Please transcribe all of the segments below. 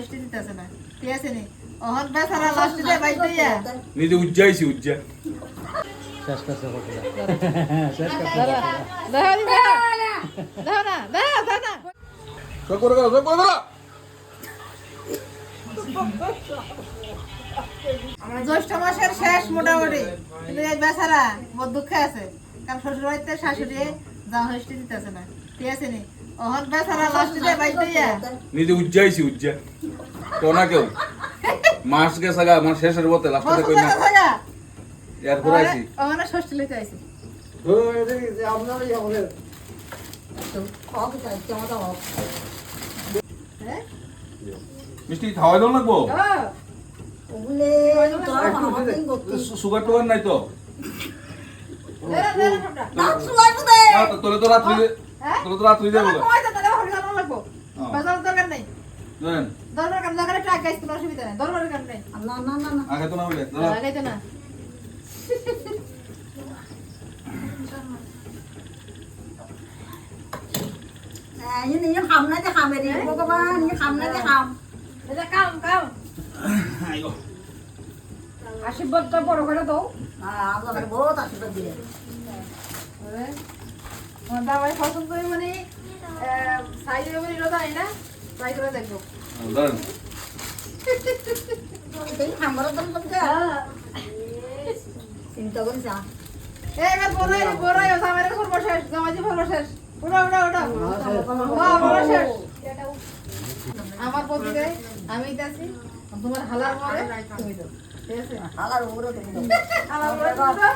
হইতে দিতেছে না। ঠিক আছে নি? অহন বেচারা লাস্টে যায় বাইতে ইয়া নিজে উজ্জাইছি উজ্জা। শেষ করছে শেষ করছে। দাঁড়া দাঁড়া দাঁড়া দাঁড়া দাঁড়া দাঁড়া সব করে গেল সব করে গেল জ্যৈষ্ঠ মাসের শেষ মোটামুটি। কিন্তু এই বেচারা বড় দুঃখে আছে। কারণ শ্বশুর বাড়িতে শাশুড়ি যা হইতে দিতেছে না। ঠিক আছে নি? অহন বেচারা লাস্টে বাইতে ইয়া নিজে উজ্জাইছি উজ্জা। তো না কেউ? মাস গেছে গা আমার শেষের বতে লাস্টে কই না? এর করে আইছি অহনা ষষ্ঠী লইতে আইছি। হ্যাঁ মিষ্টি খাওয়াই দাও লাগবো? সুগার টুগার নাই তো? তোলে তো রাত্রি হ্যাঁ? তোলে তো রাত্রি যাব গা। কমাই দাও তাহলে হরি জানো লাগবো হ্যাঁ। বাজার দরকার নাই জানেন কাম অসুবিধা নাই কাম নাই। আগে তো না বলে দাদা লাগাইতো না। এটা কাম কাম আইগো। আশীর্বাদটা বড় করে দাও। আমার দাবাই পছন্দ করে মানে সাইজ রোদা হয় না? ট্রাই করে দেখব জানেন চিন্তা করিস না এই এবার বড়াই বড়াই আমার সর্বশেষ জামাজি সর্বশেষ ওটা ওটা ওটা হ্যাঁ, বড় শেষ। আমার পতিতে আমি আছি তোমার হালার পরে তুমি দাও ঠিক আছে হালার উপরে তুমি দাও। হালার পরে তুমি দাও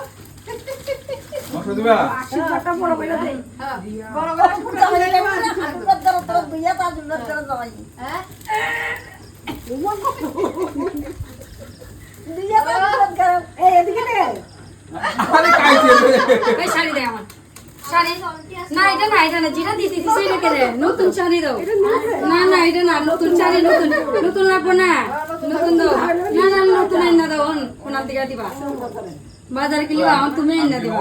দিবা হ্যাঁ, বড় করে হয়ে। করে নতুন শাড়ি দাও। না না এটা না নতুন শাড়ি নতুন। নতুন লাগবো না। নতুন দাও। না না নতুন এনে দাও কোনার দিকে দিবা। বাজার কি লিবা আমার তুমি এনে দিবা।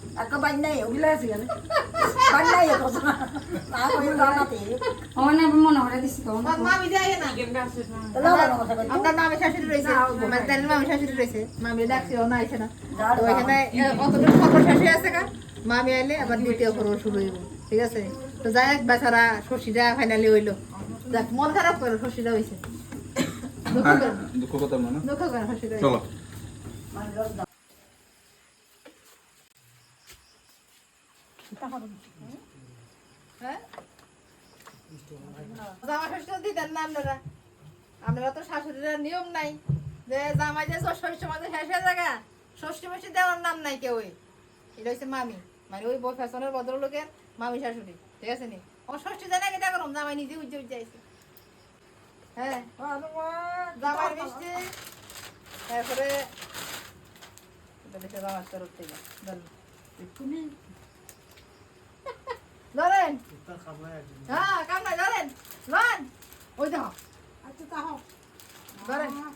মামি। আপনার শাশুড়ি রয়েছে। মানে তার মামি শাশুড়ি রয়েছে। মামি ডাকছি ও না তো শাশুড়ি আছে কা মামি আইলে আবার দ্বিতীয় খবর শুরু হইব। ঠিক আছে? তো যাই হোক বেচারা শশীরা ফাইনালি হইল। দেখ মন খারাপ করো শশীরা হইছে। দুঃখ হ্যাঁ, করো। দুঃখ কথা না না দুঃখ করো শশীরা চলো। হ্যাঁ? জামা ষষ্ঠ দিতেন না আপনারা? তো শাশুড়িরা নিয়ম নাই যে জামাই যে ষষ্ঠ মাসে শেষ হয়ে জায়গা ষষ্ঠী মাসে দেওয়ার নাম নাই কেউ এটা হচ্ছে মামি। মানে ওই ফ্যাশনের ভদ্রলোকের মামি শাশুড়ি, ঠিক আছে নি? ও ষষ্ঠী জানা কেটা করম, জামাই নিজে উজ্জ্ব উজ্জাইছে হ্যাঁ? জামাই মিষ্টি। তারপরে জামার তরফ থেকে। ধরেন হ্যাঁ কাম নাই ধরেন লন ওই দেখো। ধরেন হ্যাঁ। আরে